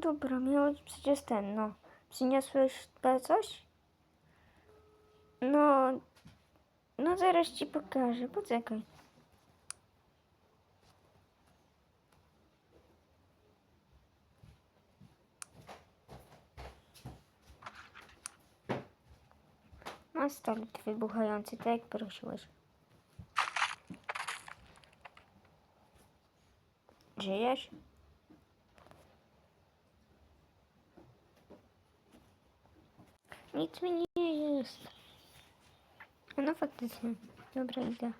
dobra, być przecież ten, no. Przyniosłeś te coś? No, no zaraz ci pokażę, poczekaj. Masz stolik wybuchający, tak jak prosiłeś. Żyjesz? Nic mi nie jest. No faktycznie. Dobra, idę.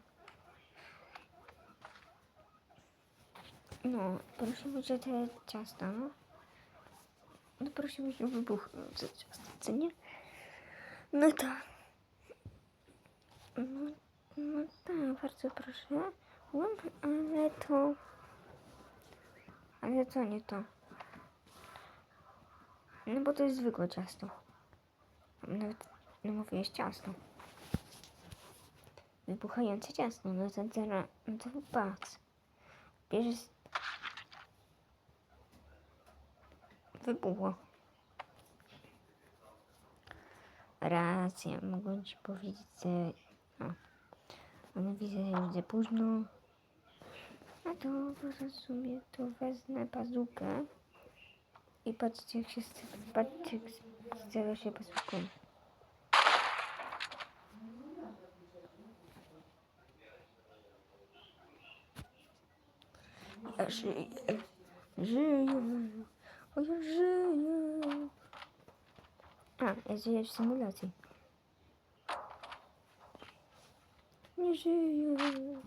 No, prosimy cię te ciasta, no. No prosimy cię wybuchnące ciasto, co nie? No tak. No, no tak, bardzo proszę. Ale to... Ale to nie to. No bo to jest zwykłe ciasto. Nawet, no mówiłeś ciasto. Wybuchające ciasto, no to teraz, no to patrz. Bierzesz... Wybuchło. Racja, mogę ci powiedzieć, że... No. Ale widzę, że już za późno. A to w sumie to wezmę bazukę. I patrzcie jak się... st- Patrzcie Зараз я поспокою. Я жию. Жию. Ой, я жию. А, я жию а, в симуляции. Не жию.